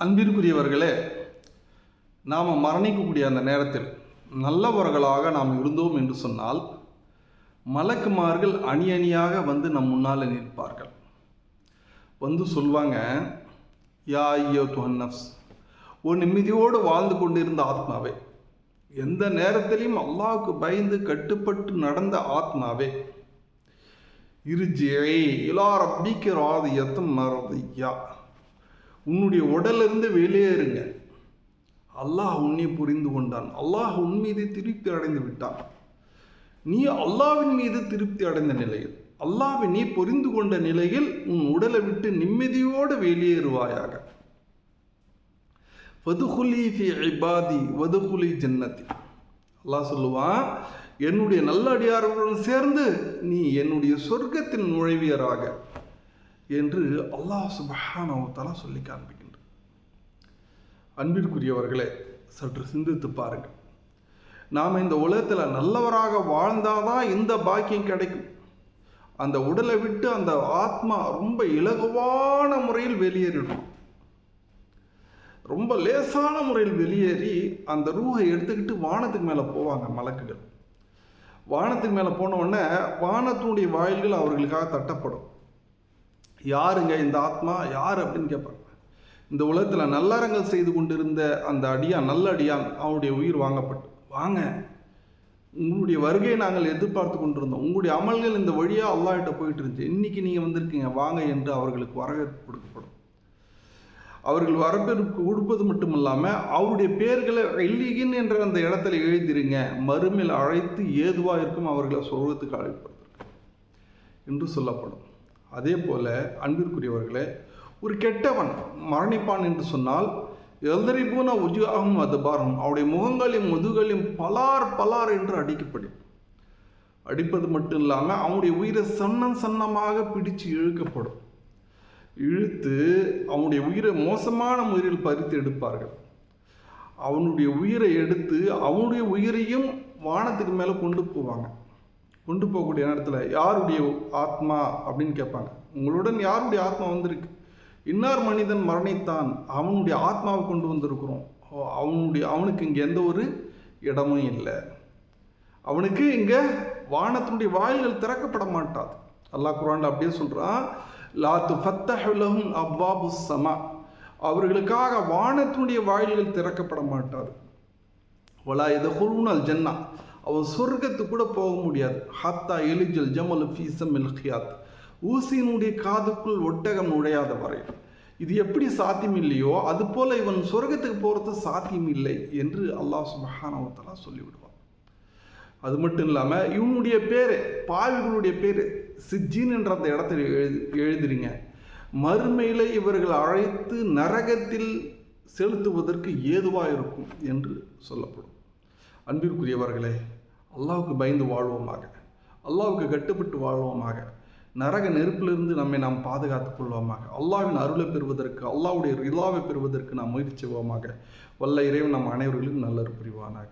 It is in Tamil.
அன்பிற்குரியவர்களே நாம் மரணிக்கக்கூடிய அந்த நேரத்தில் நல்லவர்களாக நாம் இருந்தோம் என்று சொன்னால் மலக்குமார்கள் அணி அணியாக வந்து நம் முன்னால் நிற்பார்கள். வந்து சொல்வாங்க யா ஐயோ துஹன்னப்ஸ் ஒரு நிம்மதியோடு வாழ்ந்து கொண்டிருந்த ஆத்மாவே எந்த நேரத்திலையும் அல்லாவுக்கு பயந்து கட்டுப்பட்டு நடந்த ஆத்மாவே இருஜே இலா ரப்பிக்க ராதியத்தம் மறதியா உன்னுடைய உடலிருந்து வெளியேறுங்க அல்லாஹ் உன்னை புரிந்து கொண்டான். அல்லாஹ் உன் மீது திருப்தி அடைந்து விட்டான். நீ அல்லாவின் மீது திருப்தி அடைந்த நிலையில் அல்லாவை நீ புரிந்து கொண்ட நிலையில் உன் உடலை விட்டு நிம்மதியோடு வெளியேறுவாயாக. வதுகுலி ஃபி இபாதி வதுகுலி ஜன்னதி. அல்லாஹ் சொல்லுவான் என்னுடைய நல்ல அடியார்களுடன் சேர்ந்து நீ என்னுடைய சொர்க்கத்தின் நுழைவியராக என்று அல்லாஹ் சுபஹானவத்தாலா சொல்லி காண்பிக்கின்றார் அன்பிற்குரியவர்களே சற்று சிந்தித்து பாருங்கள். நாம் இந்த உலகத்தில் நல்லவராக வாழ்ந்தாதான் இந்த பாக்கியம் கிடைக்கும். அந்த உடலை விட்டு அந்த ஆத்மா ரொம்ப இலகுவான முறையில் வெளியேறிடும். ரொம்ப லேசான முறையில் வெளியேறி அந்த ரூஹை எடுத்துக்கிட்டு வானத்துக்கு மேலே போவாங்க மலக்குகள். வானத்துக்கு மேலே போன உடனே வானத்தினுடைய வாயில்கள் அவர்களுக்காக தட்டப்படும். யாருங்க இந்த ஆத்மா? யார் அப்படின்னு கேட்பாங்க. இந்த உலகத்தில் நல்லறங்கள் செய்து கொண்டிருந்த அந்த அடியான் நல்ல அடியான் அவனுடைய உயிர் வாங்கப்பட்டு. வாங்க. உங்களுடைய வருகையை நாங்கள் எதிர்பார்த்து கொண்டிருந்தோம். உங்களுடைய அமல்கள் இந்த வழியாக அல்லாட்ட போயிட்டு இருந்துச்சு. இன்னைக்கு நீங்கள் வந்திருக்கீங்க. வாங்க என்று அவர்களுக்கு வரவேற்பு கொடுக்கப்படும். அவர்கள் வரவேற்பு கொடுப்பது மட்டும் இல்லாமல் அவருடைய பேர்களை எல்லிகின் என்ற அந்த இடத்துல எழுதிருங்க. மறுமையில் அழைத்து ஏதுவாக இருக்கும் அவர்களை சொல்வதுக்கு அழைப்பது என்று சொல்லப்படும். அதே போல் அன்பிற்குரியவர்களே ஒரு கெட்டவன் மரணிப்பான் என்று சொன்னால் எல்தரிபூன உஜுவாகும் அதுபாரம் அவருடைய முகங்களையும் முதுகளையும் பலார் பலார் என்று அடிக்கப்படும். அடிப்பது மட்டும் இல்லாமல் அவனுடைய உயிரை சன்னம் சன்னமாக பிடித்து இழுக்கப்படும். இழுத்து அவனுடைய உயிரை மோசமான முறையில் பறித்து எடுப்பார்கள். அவனுடைய உயிரை எடுத்து அவனுடைய உயிரையும் வானத்துக்கு மேலே கொண்டு போவாங்க. கொண்டு போகக்கூடிய நேரத்தில் யாருடைய ஆத்மா அப்படின்னு கேட்பாங்க. உங்களுடன் யாருடைய ஆத்மா வந்திருக்கு? இன்னார் மனிதன் மரணித்தான். அவனுடைய ஆத்மாவை கொண்டு வந்திருக்கிறோம். ஓ, அவனுடைய அவனுக்கு இங்கே எந்த ஒரு இடமும் இல்லை. அவனுக்கு இங்கே வானத்தினுடைய வாயில்கள் திறக்கப்பட மாட்டாது. அல்லாஹ் குரான் அப்படியே சொல்கிறான் லாத்து ஃபத்தஹுலஹும் அவ்வாபு சமா. அவர்களுக்காக வானத்தினுடைய வாயில்கள் திறக்கப்பட மாட்டாது. வலா எதஹுருனல் ஜன்னா. அவன் சொர்க்கத்துக்கு கூட போக முடியாது. ஹத்தா எலிஜல் ஜமல் ஃபீசம் ஹியாத். ஊசியினுடைய காதுக்குள் ஒட்டகம் நுழையாத வரை. இது எப்படி சாத்தியம் இல்லையோ அது போல இவன் சொர்க்கத்துக்கு போகிறது சாத்தியம் இல்லை என்று அல்லாஹ் சுபஹானவத்தலா சொல்லிவிடுவான். அது மட்டும் இல்லாமல் இவனுடைய பேர் பாவிகளுடைய பேர் சிஜின் என்ற அந்த இடத்துல எழுது எழுதுறீங்க மறுமையில் இவர்கள் அழைத்து நரகத்தில் செலுத்துவதற்கு ஏதுவாக இருக்கும் என்று சொல்லப்படும். அன்பிற்குரியவர்களே அல்லாவுக்கு பயந்து வாழ்வோமாக அல்லாவுக்கு கட்டுப்பட்டு வாழ்வோமாக நரக நெருப்பிலிருந்து நம்மை நாம் பாதுகாத்துக் கொள்வோமாக அல்லாவின் அருளை பெறுவதற்கு அல்லாவுடைய ரிலாவை பெறுவதற்கு நாம் முயற்சி செய்வோமாக. வல்ல இறைவன் நம் அனைவர்களும் நல்லது புரிவானாக.